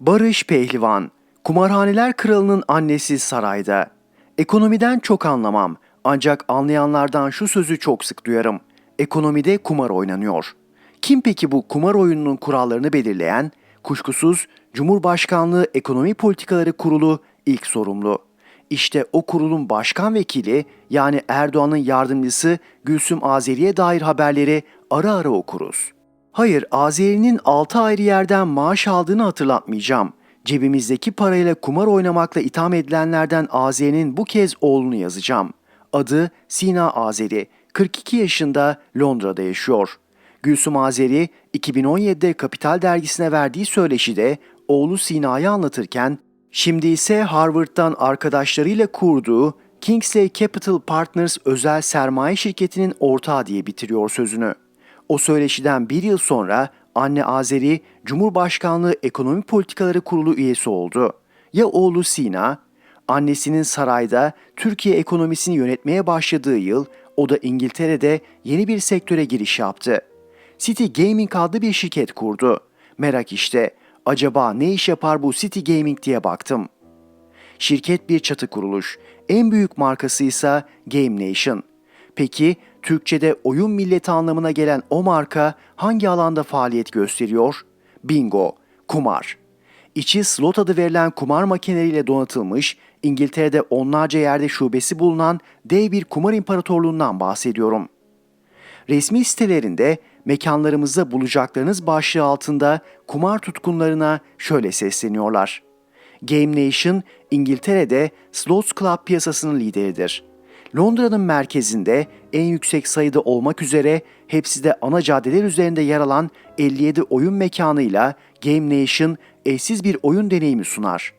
Barış Pehlivan, kumarhaneler kralının annesi sarayda. Ekonomiden çok anlamam ancak anlayanlardan şu sözü çok sık duyarım. Ekonomide kumar oynanıyor. Kim peki bu kumar oyununun kurallarını belirleyen? Kuşkusuz Cumhurbaşkanlığı Ekonomi Politikaları Kurulu ilk sorumlu. İşte o kurulun başkan vekili yani Erdoğan'ın yardımcısı Gülsüm Azeri'ye dair haberleri ara ara okuruz. Hayır, Azeri'nin 6 ayrı yerden maaş aldığını hatırlatmayacağım. Cebimizdeki parayla kumar oynamakla itham edilenlerden Azeri'nin bu kez oğlunu yazacağım. Adı Sina Azeri, 42 yaşında Londra'da yaşıyor. Gülsüm Azeri 2017'de Kapital dergisine verdiği söyleşide oğlu Sina'yı anlatırken şimdi ise Harvard'dan arkadaşlarıyla kurduğu Kingsley Capital Partners özel sermaye şirketinin ortağı diye bitiriyor sözünü. O söyleşiden bir yıl sonra anne Azeri Cumhurbaşkanlığı Ekonomi Politikaları Kurulu üyesi oldu. Ya oğlu Sina? Annesinin sarayda Türkiye ekonomisini yönetmeye başladığı yıl o da İngiltere'de yeni bir sektöre giriş yaptı. City Gaming adlı bir şirket kurdu. Merak işte, acaba ne iş yapar bu City Gaming diye baktım. Şirket bir çatı kuruluş. En büyük markası ise Game Nation. Peki Türkçe'de oyun milleti anlamına gelen o marka hangi alanda faaliyet gösteriyor? Bingo, kumar. İçi slot adı verilen kumar makineleriyle donatılmış, İngiltere'de onlarca yerde şubesi bulunan dev bir kumar imparatorluğundan bahsediyorum. Resmi sitelerinde mekanlarımızda bulacaklarınız başlığı altında kumar tutkunlarına şöyle sesleniyorlar. Game Nation İngiltere'de Slots Club piyasasının lideridir. Londra'nın merkezinde en yüksek sayıda olmak üzere hepsi de ana caddeler üzerinde yer alan 57 oyun mekanıyla Game Nation eşsiz bir oyun deneyimi sunar.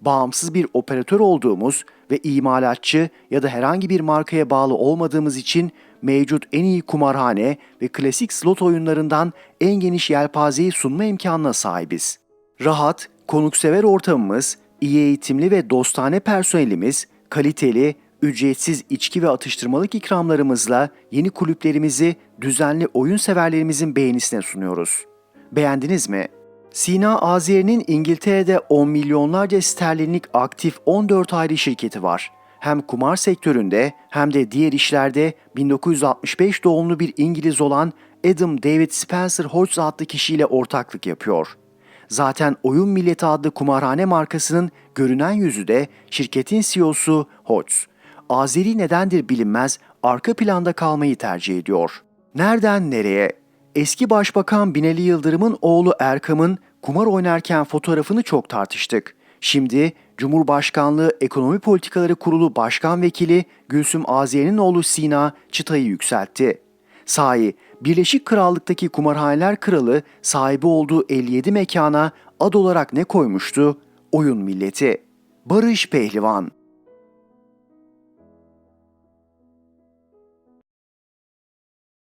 Bağımsız bir operatör olduğumuz ve imalatçı ya da herhangi bir markaya bağlı olmadığımız için mevcut en iyi kumarhane ve klasik slot oyunlarından en geniş yelpazeyi sunma imkanına sahibiz. Rahat, konuksever ortamımız, iyi eğitimli ve dostane personelimiz, kaliteli, ücretsiz içki ve atıştırmalık ikramlarımızla yeni kulüplerimizi düzenli oyun severlerimizin beğenisine sunuyoruz. Beğendiniz mi? Sina Azeri'nin İngiltere'de 10 milyonlarca sterlinlik aktif 14 ayrı şirketi var. Hem kumar sektöründe hem de diğer işlerde 1965 doğumlu bir İngiliz olan Adam David Spencer Hodges adlı kişiyle ortaklık yapıyor. Zaten Oyun Milleti adlı kumarhane markasının görünen yüzü de şirketin CEO'su Hodges. Azeri nedendir bilinmez arka planda kalmayı tercih ediyor. Nereden nereye? Eski Başbakan Binali Yıldırım'ın oğlu Erkam'ın kumar oynarken fotoğrafını çok tartıştık. Şimdi Cumhurbaşkanlığı Ekonomi Politikaları Kurulu Başkan Vekili Gülsüm Azeri'nin oğlu Sina çıtayı yükseltti. Sahi, Birleşik Krallık'taki kumarhaneler kralı sahibi olduğu 57 mekana ad olarak ne koymuştu? Oyun milleti. Barış Pehlivan